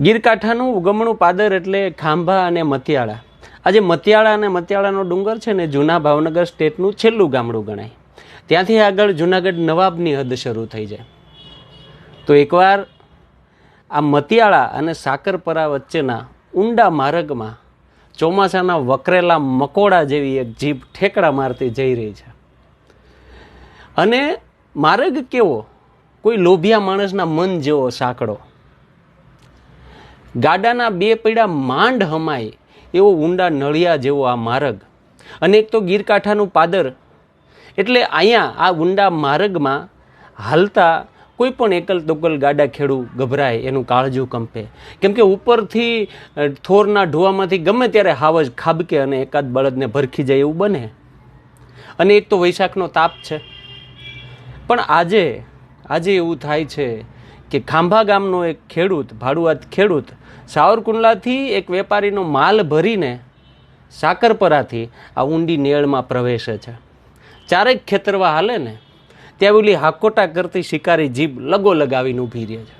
ગીરકાંઠાનું ઉગમણું પાદર એટલે ખાંભા અને મતિયાળા. આજે મતિયાળા અને મતિયાળાનો ડુંગર છે ને જૂના ભાવનગર સ્ટેટનું છેલ્લું ગામડું ગણાય. ત્યાંથી આગળ જુનાગઢ નવાબની હદ શરૂ થઈ જાય. તો એકવાર આ મતિયાળા અને સાકરપરા વચ્ચેના ઊંડા માર્ગમાં ચોમાસાના વકરેલા મકોડા જેવી એક જીભ ઠેકડા મારતી જઈ રહી છે. અને માર્ગ કેવો? કોઈ લોભિયા માણસના મન જેવો સાંકડો. ગાડાના બે પૈડા માંડ હમાય, એવો ઊંડા નળિયા જેવો આ માર્ગ. અને એક તો ગીરકાંઠાનું પાદર. એટલે અહીંયા આ ઊંડા માર્ગમાં હાલતા કોઈ પણ એકલ દોકલ ગાડા ખેડૂ ગભરાય, એનું કાળજું કંપે. કેમ કે ઉપરથી થોરના ઢોવામાંથી ગમે ત્યારે હાવજ ખાબકે અને એકાદ બળદને ભરખી જાય એવું બને. અને એક તો વૈશાખનો તાપ છે. પણ આજે આજે એવું થાય છે કે ખાંભા ગામનો એક ખેડૂત, ભાડુઆત ખેડૂત, સાવરકુંડલાથી એક વેપારીનો માલ ભરીને સાકરપરાથી આ ઊંડી નેળમાં પ્રવેશે છે. ચારેક ખેતરવા હાલે ને, ત્યાં ઓલી હાકોટા કરતી શિકારી જીભ લગો લગાવીને ઊભી રહે છે.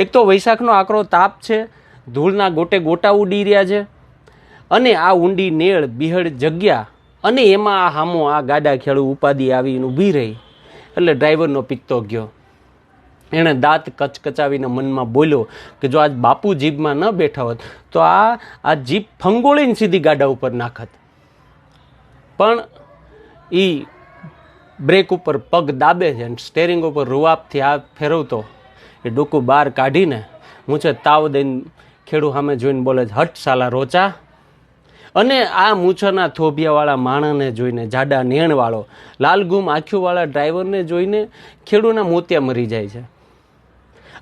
એક તો વૈશાખનો આકરો તાપ છે, ધૂળના ગોટે ગોટા ઉડી રહ્યા છે, અને આ ઊંડી નેળ બિહડ જગ્યા અને એમાં આ હામો આ ગાડા ખેડૂ ઉપાધિ આવીને ઊભી રહી, એટલે ડ્રાઈવરનો પિત્તો ગયો. એણે દાંત કચકચાવીને મનમાં બોલ્યો કે જો આજ બાપુ જીભમાં ન બેઠા હોત, તો આ આ જીભ ફંગોળીને સીધી ગાડા ઉપર નાખત. પણ એ બ્રેક ઉપર પગ દાબે છે અને સ્ટેરિંગ ઉપર રૂવાપથી આ ફેરવતો, એ ડોકું બહાર કાઢીને મૂછે તાવ દઈને ખેડૂ સામે જોઈને બોલે છે, હટ સાલા રોચા. અને આ મૂછાના થોભિયાવાળા માણસને જોઈને જાડા નેણવાળો લાલગુમ આંખીઓવાળા ડ્રાઈવરને જોઈને ખેડૂના મોતિયા મરી જાય છે.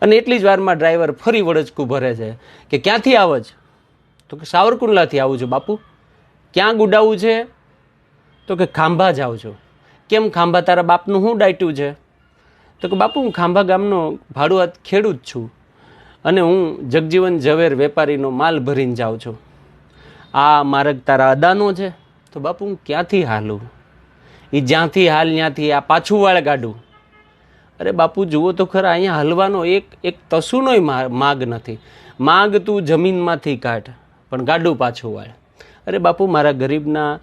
અને એટલી જ વારમાં ડ્રાઈવર ફરી વળચકું ભરે છે કે ક્યાંથી આવો છે? તો કે સાવરકુંડલાથી આવું છું, બાપુ. ક્યાં ગુડાવું છે? તો કે ખાંભા જાઉં છું. કેમ ખાંભા? તારા બાપનું શું ડાયટું છે? તો કે બાપુ, હું ખાંભા ગામનો ભાડુઆત ખેડૂત છું અને હું જગજીવન ઝવેર વેપારીનો માલ ભરીને જાઉં છું. આ માર્ગ તારા અદાનો છે. તો બાપુ, હું ક્યાંથી હાલું? એ જ્યાંથી હાલ ત્યાંથી આ પાછું વાળ કાઢું અરે બાપુ, જુઓ તો ખરા, અહીંયા હલવાનો એક એક તસુનોય માગ નથી. માગ તું જમીનમાંથી કાઢ, પણ ગાડું પાછું વાળ. અરે બાપુ, મારા ગરીબના,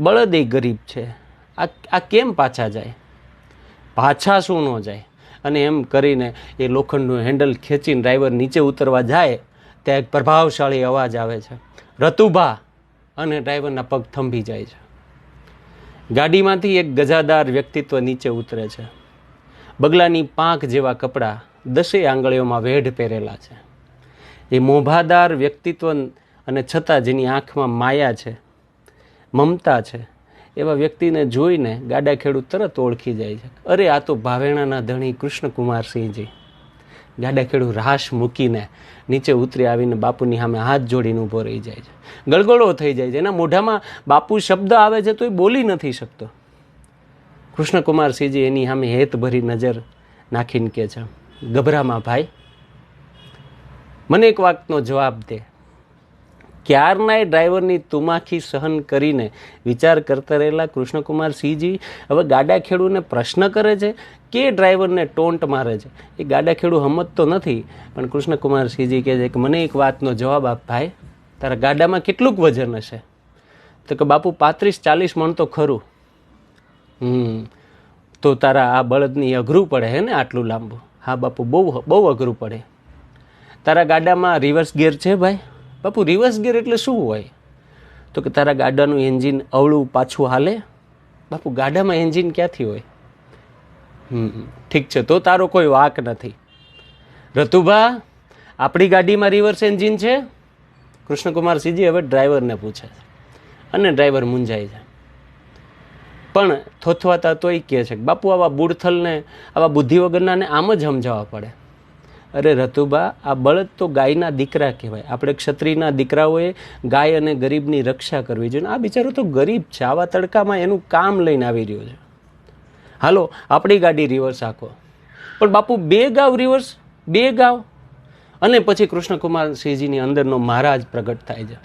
બળદ એ ગરીબ છે. આ આ કેમ પાછા જાય? પાછા શું ન જાય? અને એમ કરીને એ લોખંડનું હેન્ડલ ખેંચીને ડ્રાઈવર નીચે ઉતરવા જાય, ત્યાં એક પ્રભાવશાળી અવાજ આવે છે. રતુભા! અને ડ્રાઈવરના પગ થંભી જાય છે. ગાડીમાંથી એક ગજાદાર વ્યક્તિત્વ નીચે ઉતરે છે. બગલાની પાંખ જેવા કપડાં દસેય આંગળીઓમાં વેઢ પહેરેલા છે. એ મોભાદાર વ્યક્તિત્વ અને છતાં જેની આંખમાં માયા છે, મમતા છે, એવા વ્યક્તિને જોઈને ગાડા ખેડૂત તરત ઓળખી જાય છે. અરે, આ તો ભાવેણાના ધણી કૃષ્ણકુમારસિંહજી. ગાડા ખેડૂત રાશ મૂકીને નીચે ઉતરી આવીને બાપુની સામે હાથ જોડીને ઊભો રહી જાય છે. ગળગળો થઈ જાય છે. એના મોઢામાં બાપુ શબ્દ આવે છે તો એ બોલી નથી શકતો. કૃષ્ણકુમારસિંહજી એની સામે હેતભરી નજર નાખીને કહે છે, ગભરામાં ભાઈ, મને એક વાતનો જવાબ દે. ક્યારનાય ડ્રાઈવરની તુમાખી સહન કરીને વિચાર કરતા રહેલા કૃષ્ણકુમાર સિંહજી હવે ગાડા ખેડૂને પ્રશ્ન કરે છે, કે ડ્રાઈવરને ટોન્ટ મારે છે? એ ગાડા હમત તો નથી, પણ કૃષ્ણકુમાર સિંહજી કહે છે કે મને એક વાતનો જવાબ આપ ભાઈ, તારા ગાડામાં કેટલુંક વજન હશે? તો કે, બાપુ, પાંત્રીસ ચાલીસ મણ તો ખરું. હમ. તો તારા આ બળદની અઘરું પડે હે ને આટલું લાંબુ? હા બાપુ, બહુ બહુ અઘરું પડે. તારા ગાડામાં રિવર્સ ગિયર છે ભાઈ? બાપુ રિવર્સ ગિયર એટલે શું હોય? તો કે તારા ગાડાનું એન્જિન અવળું પાછું હાલે? બાપુ, ગાડામાં એન્જિન ક્યાંથી હોય? હમ ઠીક છે, તો તારો કોઈ વાક નથી. રતુભા, આપણી ગાડીમાં રિવર્સ એન્જિન છે? કૃષ્ણકુમાર સિંહજી હવે ડ્રાઈવરને પૂછે છે. અને ડ્રાઈવર મૂંઝાય છે પણ થોથવાતા તોય કહે છે બાપુ, આવા બુડથલને, આવા બુદ્ધિ વગરનાને આમ જ સમજાવવા પડે. અરે રતુબા, આ બળદ તો ગાયના દીકરા કહેવાય. આપણે ક્ષત્રિયના દીકરાઓએ ગાય અને ગરીબની રક્ષા કરવી જોઈએ. આ બિચારો તો ગરીબ છે. આવા તડકામાં એનું કામ લઈને આવી રહ્યો છે. હાલો, આપણી ગાડી રિવર્સ આખો પણ બાપુ, બે ગાવ રિવર્સ બે ગાવ? અને પછી કૃષ્ણકુમાર સિંહજીની અંદરનો મહારાજ પ્રગટ થાય છે.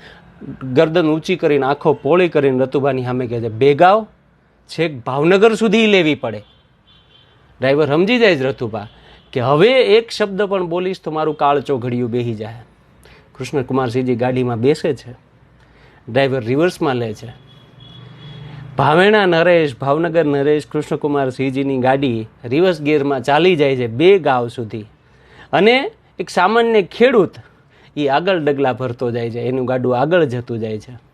ગરદન ઊંચી કરીને, આંખો પોળી કરીને રતુબાની સામે કહે છે, બે ગાવ? છેક ભાવનગર સુધી લેવી પડે. ડ્રાઈવર સમજી જાય જ રથુભા, કે હવે એક શબ્દ પણ બોલીશ તો મારું કાળ ચોઘડિયું બેહી જાય. કૃષ્ણકુમારસિંહજી ગાડીમાં બેસે છે. ડ્રાઈવર રિવર્સમાં લે છે. ભાવેણા નરેશ, ભાવનગર નરેશ, કૃષ્ણકુમારસિંહજીની ગાડી રિવર્સ ગિયરમાં ચાલી જાય છે બે ગાંવ સુધી. અને એક સામાન્ય ખેડૂત એ આગળ ડગલા ભરતો જાય છે. એનું ગાડું આગળ જતું જાય છે.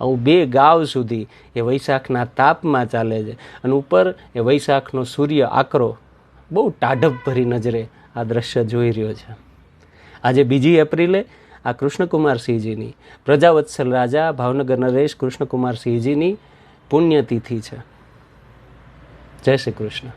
આવું બે ગાવ સુધી એ વૈશાખના તાપમાં ચાલે છે. અને ઉપર એ વૈશાખનો સૂર્ય આકરો બહુ ટાઢપ ભરી નજરે આ દ્રશ્ય જોઈ રહ્યો છે. આજે બીજી એપ્રિલે આ કૃષ્ણકુમારસિંહજીની, પ્રજાવત્સલ રાજા ભાવનગર નરેશ કૃષ્ણકુમારસિંહજીની પુણ્યતિથિ છે. જય શ્રી કૃષ્ણ.